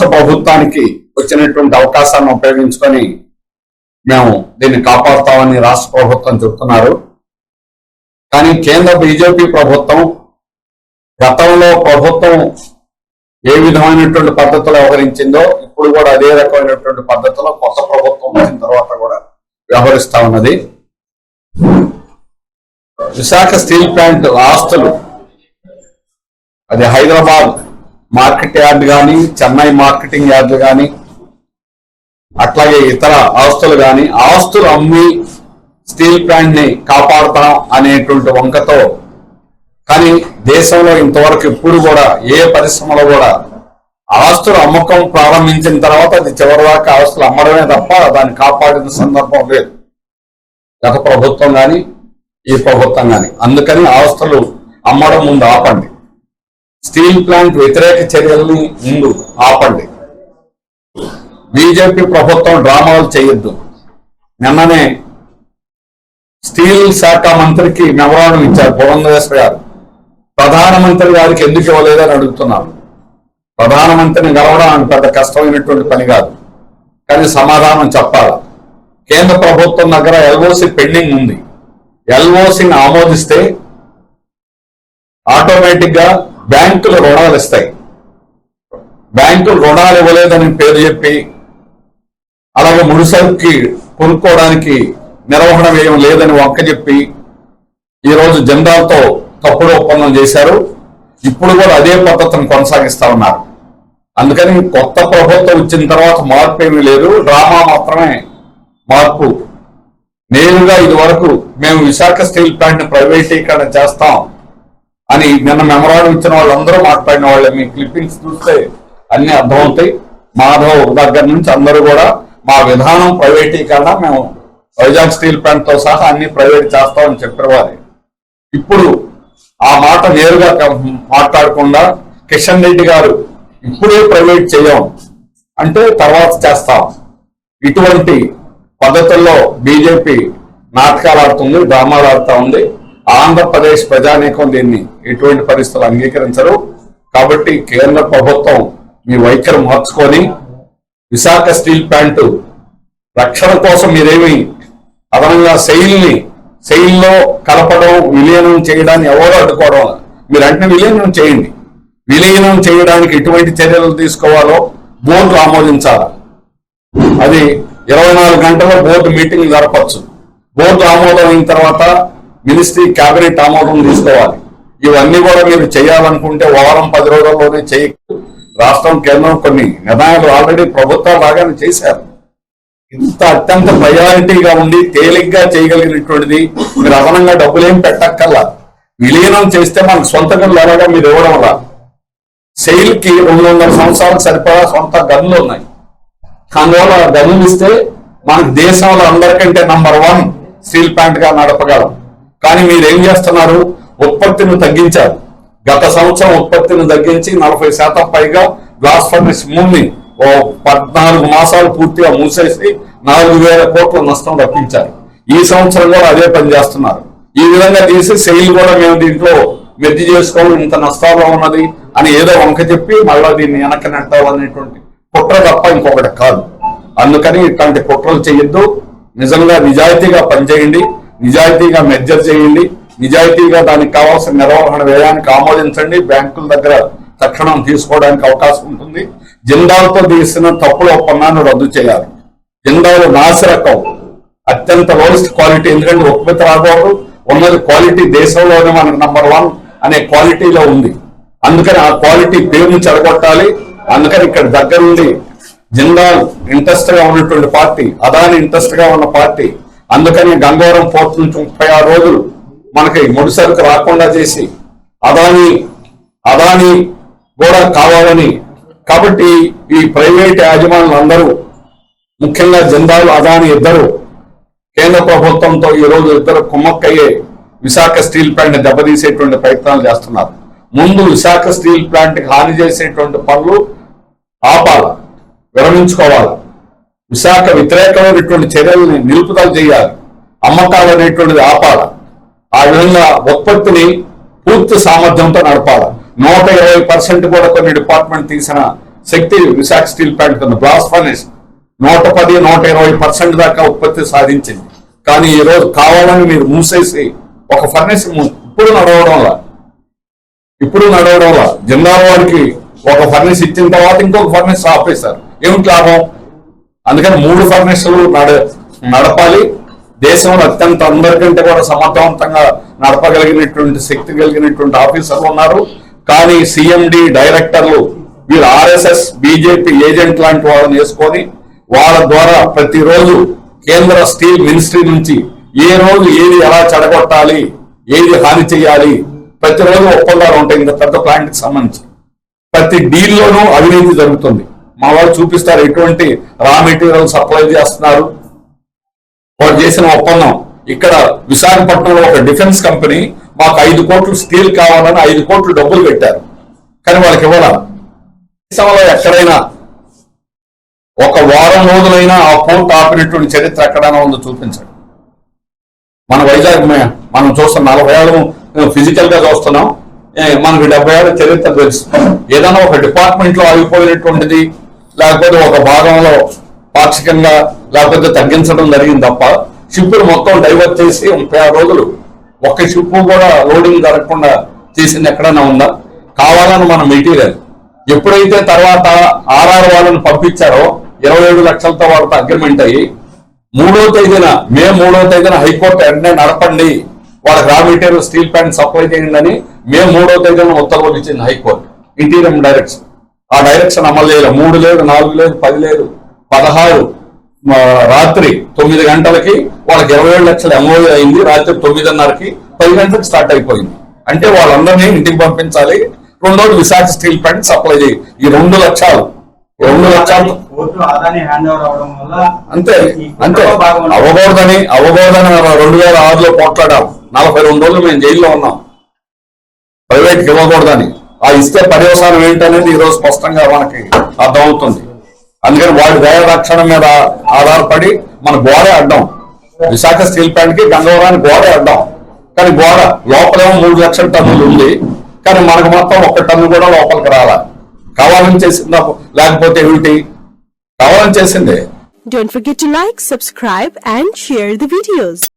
రాష్ట్ర ప్రభుత్వానికి వచ్చినటువంటి అవకాశాన్ని ఉపయోగించుకొని మేము దీన్ని కాపాడుతామని రాష్ట్ర ప్రభుత్వం చెప్తున్నారు. కానీ కేంద్ర బీజేపీ ప్రభుత్వం గతంలో ప్రభుత్వం ఏ విధమైనటువంటి పద్ధతులు వ్యవహరించిందో ఇప్పుడు కూడా అదే రకమైనటువంటి పద్ధతిలో కొత్త ప్రభుత్వం వచ్చిన తర్వాత కూడా వ్యవహరిస్తా ఉన్నది. విశాఖ స్టీల్ ప్లాంట్ ఆస్తులు అది హైదరాబాద్ మార్కెట్ యార్డ్ కానీ చెన్నై మార్కెటింగ్ యార్డ్ కానీ అట్లాగే ఇతర ఆస్తులు కానీ ఆస్తులు అమ్మి స్టీల్ ప్లాంట్ని కాపాడుతాం అనేటువంటి వంకతో. కానీ దేశంలో ఇంతవరకు ఇప్పుడు కూడా ఏ పరిశ్రమలో కూడా ఆస్తులు అమ్మకం ప్రారంభించిన తర్వాత అది చివరి దాకా ఆస్తులు అమ్మడమే తప్ప దాన్ని కాపాడిన సందర్భం లేదు. గత ప్రభుత్వం కానీ ఈ ప్రభుత్వం కానీ అందుకని ఆస్తులు అమ్మడం ముందు ఆపండి. స్టీల్ ప్లాంట్ వ్యతిరేక చర్యల్ని ముందు ఆపండి. బీజేపీ ప్రభుత్వం డ్రామాలు చేయొద్దు. నిన్ననే స్టీల్ శాఖ మంత్రికి మెమరాండం ఇచ్చారు పురంధరేశ్వర గారు. ప్రధానమంత్రి గారికి ఎందుకు ఇవ్వలేదని అడుగుతున్నారు. ప్రధానమంత్రిని గెలవడం అంత పెద్ద కష్టమైనటువంటి పని కాదు. కానీ సమాధానం చెప్పాలి? కేంద్ర ప్రభుత్వం దగ్గర ఎల్ఓసి పెండింగ్ ఉంది. ఎల్ఓసిని ఆమోదిస్తే ఆటోమేటిక్గా బ్యాంకులు రుణాలు ఇస్తాయి. బ్యాంకులు రుణాలు ఇవ్వలేదని పేరు చెప్పి అలాగే ముడిసరుకి కొనుక్కోవడానికి నిర్వహణ వ్యయం లేదని వంక చెప్పి ఈరోజు రోజు జెండాలతో తప్పుడు ఒప్పందం చేశారు. ఇప్పుడు కూడా అదే పద్ధతిని కొనసాగిస్తా ఉన్నారు. అందుకని కొత్త ప్రభుత్వం వచ్చిన తర్వాత మార్పు ఏమీ లేదు. డ్రామా మాత్రమే మార్పు. నేరుగా ఇది వరకు మేము విశాఖ స్టీల్ ప్లాంట్ ప్రైవేటీకరణ చేస్తాం. అని నిన్న మెమరాండం ఇచ్చిన వాళ్ళందరూ మాట్లాడిన వాళ్ళే. మీ క్లిప్పింగ్స్ చూస్తే అన్ని అర్థమవుతాయి. మాధవ్ దగ్గర నుంచి అందరూ కూడా మా విధానం ప్రైవేటీకరణ మేము వైజాగ్ స్టీల్ ప్లాంట్తో సహా అన్ని ప్రైవేట్ చేస్తామని చెప్పేవారు. ఇప్పుడు ఆ మాట నేరుగా మాట్లాడకుండా కిషన్ రెడ్డి గారు ఇప్పుడే ప్రైవేట్ చేయం అంటే తర్వాత చేస్తాం. ఇటువంటి పద్ధతుల్లో బీజేపీ నాటకాలు ఆడుతుంది డ్రామాలు ఆడుతూ ఉంది. ఆంధ్రప్రదేశ్ ప్రజానీకం దీన్ని ఎటువంటి పరిస్థితులు అంగీకరించరు. కాబట్టి కేంద్ర ప్రభుత్వం మీ వైఖరి మార్చుకొని విశాఖ స్టీల్ ప్లాంట్ రక్షణ కోసం మీరేమి అదనంగా శైలిని శైలిలో కలపడం విలీనం చేయడాన్ని ఎవరో అడ్డుకోవడం మీరు అంటే విలీనం చేయండి. విలీనం చేయడానికి ఎటువంటి చర్యలు తీసుకోవాలో బోర్డు ఆమోదించాలి. అది ఇరవై నాలుగు గంటల బోర్డు మీటింగ్ జరపచ్చు. బోర్డు ఆమోదం అయిన తర్వాత మినిస్ట్రీ క్యాబినెట్ ఆమోదం తీసుకోవాలి. ఇవన్నీ కూడా మీరు చేయాలనుకుంటే వారం పది రోజుల్లోనే చేయ రాష్ట్రం కేంద్రం కొన్ని నిర్ణయాలు ఆల్రెడీ ప్రభుత్వాలు లాగానే చేశారు. ఇంత అత్యంత ప్రయారిటీగా ఉండి తేలిగ్గా చేయగలిగినటువంటిది మీరు అదనంగా డబ్బులేం పెట్టక్కల్లా విలీనం చేస్తే మనకు సొంత గన్లు ఎలాగా మీరు ఇవ్వడం వల్ల? సెయిల్కి రెండు వందల సంవత్సరాలు సరిపడా సొంత గన్లు ఉన్నాయి. అందువల్ల గన్లు ఇస్తే మనకు దేశంలో అందరికంటే నంబర్ వన్ స్టీల్ ప్లాంట్గా నడపగలం. కానీ మీరు ఏం చేస్తున్నారు? ఉత్పత్తిని తగ్గించారు. గత సంవత్సరం ఉత్పత్తిని తగ్గించి నలభై శాతం పైగా గ్లాస్ ఫర్నిస్ మూడ్ని ఓ పద్నాలుగు మాసాలు పూర్తిగా మూసేసి నాలుగు వేల కోట్ల నష్టం రప్పించారు ఈ సంవత్సరం కూడా అదే పని చేస్తున్నారు. ఈ విధంగా తీసి సెయిల్ కూడా మేము దీంట్లో మెర్జి చేసుకోవడం ఇంత నష్టాల్లో ఉన్నది అని ఏదో వంక చెప్పి మళ్ళీ దీన్ని వెనక్కి నెట్టాలనేటువంటి కుట్ర తప్ప ఇంకొకటి కాదు. అందుకని ఇట్లాంటి కుట్రలు చేయొద్దు. నిజంగా నిజాయితీగా పనిచేయండి. నిజాయితీగా మెజర్ చేయండి. నిజాయితీగా దానికి కావాల్సిన నిర్వహణ వ్యయానికి ఆమోదించండి. బ్యాంకుల దగ్గర తక్షణం తీసుకోవడానికి అవకాశం ఉంటుంది. జిందాల్తో తీసిన తప్పుడు ఒప్పందాన్ని రద్దు చేయాలి. జిందాలు నాసిరకం అత్యంత లోయెస్ట్ క్వాలిటీ ఎందుకంటే ఉత్పత్తి రాకూడదు. ఉన్నది క్వాలిటీ దేశంలోనే మనకు నంబర్ వన్ అనే క్వాలిటీలో ఉంది. అందుకని ఆ క్వాలిటీ పేరుని చెడగొట్టాలి. అందుకని ఇక్కడ దగ్గర నుండి జిందాల్ ఇంట్రెస్ట్గా ఉన్నటువంటి పార్టీ అదాని ఇంట్రెస్ట్గా ఉన్న పార్టీ అందుకని గంగవరం పోర్ట్ నుంచి ముప్పై ఆరు రోజులు మనకి ముడిసరుకు రాకుండా చేసి అదాని అదాని కూడా కావాలని. కాబట్టి ఈ ప్రైవేట్ యాజమానులు అందరూ ముఖ్యంగా జిందాల్ అదాని ఇద్దరు కేంద్ర ప్రభుత్వంతో ఈ రోజు ఇద్దరు కుమ్మక్కయ్యే విశాఖ స్టీల్ ప్లాంట్ దెబ్బతీసేటువంటి ప్రయత్నాలు చేస్తున్నారు. ముందు విశాఖ స్టీల్ ప్లాంట్కి హాని చేసేటువంటి పనులు ఆపాలి విరమించుకోవాలి. విశాఖ వ్యతిరేకమైనటువంటి చర్యల్ని నిలుపుదల చేయాలి అమ్మకాలు అనేటువంటిది ఆపాల. ఆ విధంగా ఉత్పత్తిని పూర్తి సామర్థ్యంతో నడపాలి. నూట ఇరవై పర్సెంట్ కూడా కొన్ని డిపార్ట్మెంట్ తీసిన శక్తి విశాఖ స్టీల్ ప్లాంట్ కింద బ్లాస్ట్ ఫర్నేస్ నూట పది నూట ఇరవై పర్సెంట్ దాకా ఉత్పత్తి సాధించింది. కానీ ఈ రోజు కావాలని మీరు మూసేసి ఒక ఫర్నేస్ ఇప్పుడు నడవడంలా. ఇప్పుడు నడవడంలా. జిల్లాల వారికి ఒక ఫర్నేస్ ఇచ్చిన తర్వాత ఇంకొక ఫర్నేస్ ఆపేశారు. ఏమిటి లాభం? అందుకని మూడు ఫర్నేస్లు నడ నడపాలి. దేశంలో అత్యంత అందరికంటే కూడా సమర్థవంతంగా నడపగలిగినటువంటి శక్తి కలిగినటువంటి ఆఫీసర్లు ఉన్నారు. కానీ సిఎండి డైరెక్టర్లు వీళ్ళు ఆర్ఎస్ఎస్ బీజేపీ ఏజెంట్ లాంటి వాళ్ళని వేసుకొని వాళ్ళ ద్వారా ప్రతిరోజు కేంద్ర స్టీల్ మినిస్ట్రీ నుంచి ఏ రోజు ఏది ఎలా చెడగొట్టాలి ఏది హాని చేయాలి ప్రతిరోజు ఒప్పందాలు ఉంటాయి. ఇంత పెద్ద ప్లాంట్కి సంబంధించి. ప్రతి డీల్లోనూ అవినీతి జరుగుతుంది. మా వాళ్ళు చూపిస్తారు ఎటువంటి రా మెటీరియల్ సప్లై చేస్తున్నారు. వారు చేసిన ఒప్పందం. ఇక్కడ విశాఖపట్నంలో ఒక డిఫెన్స్ కంపెనీ మాకు ఐదు కోట్లు స్టీల్ కావాలని ఐదు కోట్లు డబ్బులు పెట్టారు. కానీ వాళ్ళకి ఇవ్వాల. దేశంలో ఎక్కడైనా ఒక వారం రోజులైనా ఆ పోర్ట్ ఆపినటువంటి చరిత్ర ఎక్కడైనా ఉందో చూపించండి. మన వైజాగ్ మనం చూస్తాం నలభై ఏళ్ళు ఫిజికల్గా చూస్తున్నాం. మనకి డెబ్బై ఏళ్ళ చరిత్ర తెలుసు. ఏదైనా ఒక డిపార్ట్మెంట్లో ఆగిపోయినటువంటిది లేకపోతే ఒక భాగంలో పాక్షికంగా లేకపోతే తగ్గించడం జరిగింది తప్ప షిప్పులు మొత్తం డైవర్ట్ చేసి ముప్పై ఆరు రోజులు ఒక్క షిప్ కూడా లోడింగ్ జరగకుండా చేసింది ఎక్కడైనా ఉందా? కావాలని మన మెటీరియల్ ఎప్పుడైతే తర్వాత ఆర్ఆర్ వాళ్ళని పంపించారో ఇరవై ఏడు లక్షలతో వాళ్ళతో అగ్రిమెంట్ అయ్యి మూడో తేదీన మే మూడో తేదీన హైకోర్టు వెంటనే నడపండి వాళ్ళకి raw material steel plant supply చేయండి అని మే మూడో తేదీన ఉత్తర్వులు ఇచ్చింది హైకోర్టు. ఇంటీరియం డైరెక్షన్ ఆ డైరెక్షన్ అమలు చేయలేదు మూడు లేదు నాలుగు లేదు పది లేదు పదహారు రాత్రి తొమ్మిది గంటలకి వాళ్ళకి ఇరవై ఏడు లక్షల ఎంఓ అయింది. రాత్రి తొమ్మిదిన్నరకి పది గంటలకు స్టార్ట్ అయిపోయింది. అంటే వాళ్ళందరినీ ఇంటికి పంపించాలి. రెండోది విశాఖ స్టీల్ ప్లాంట్ సప్లై చేయి. ఈ రెండు లక్షలు రెండు లక్షలు. అంతే అంతే. అవ్వకూడదని అవ్వకూడదని రెండు వేల ఆరులో పోట్లాడాం. నలభై రెండు రోజులు మేము జైల్లో ఉన్నాం. ప్రైవేట్కి ఇవ్వకూడదని. ఆ ఇస్తే పర్యవసానం ఏంటనేది ఈ రోజు స్పష్టంగా మనకి అర్థమవుతుంది. అందుకని వాడి దయ రక్షణ మీద ఆధారపడి మన గోడే అడ్డం. విశాఖ స్టీల్ ప్లాంట్కి గంగవరానికి గోడే అడ్డం. కానీ గోడ లోపలేమో మూడు లక్షల టన్నులు ఉంది. కానీ మనకు మొత్తం ఒక్క టన్ను కూడా లోపలికి రాలా. కావాలని చేసిందా లేకపోతే ఏమిటి? కావాలని చేసిందే. Don't forget to like, subscribe and share the videos.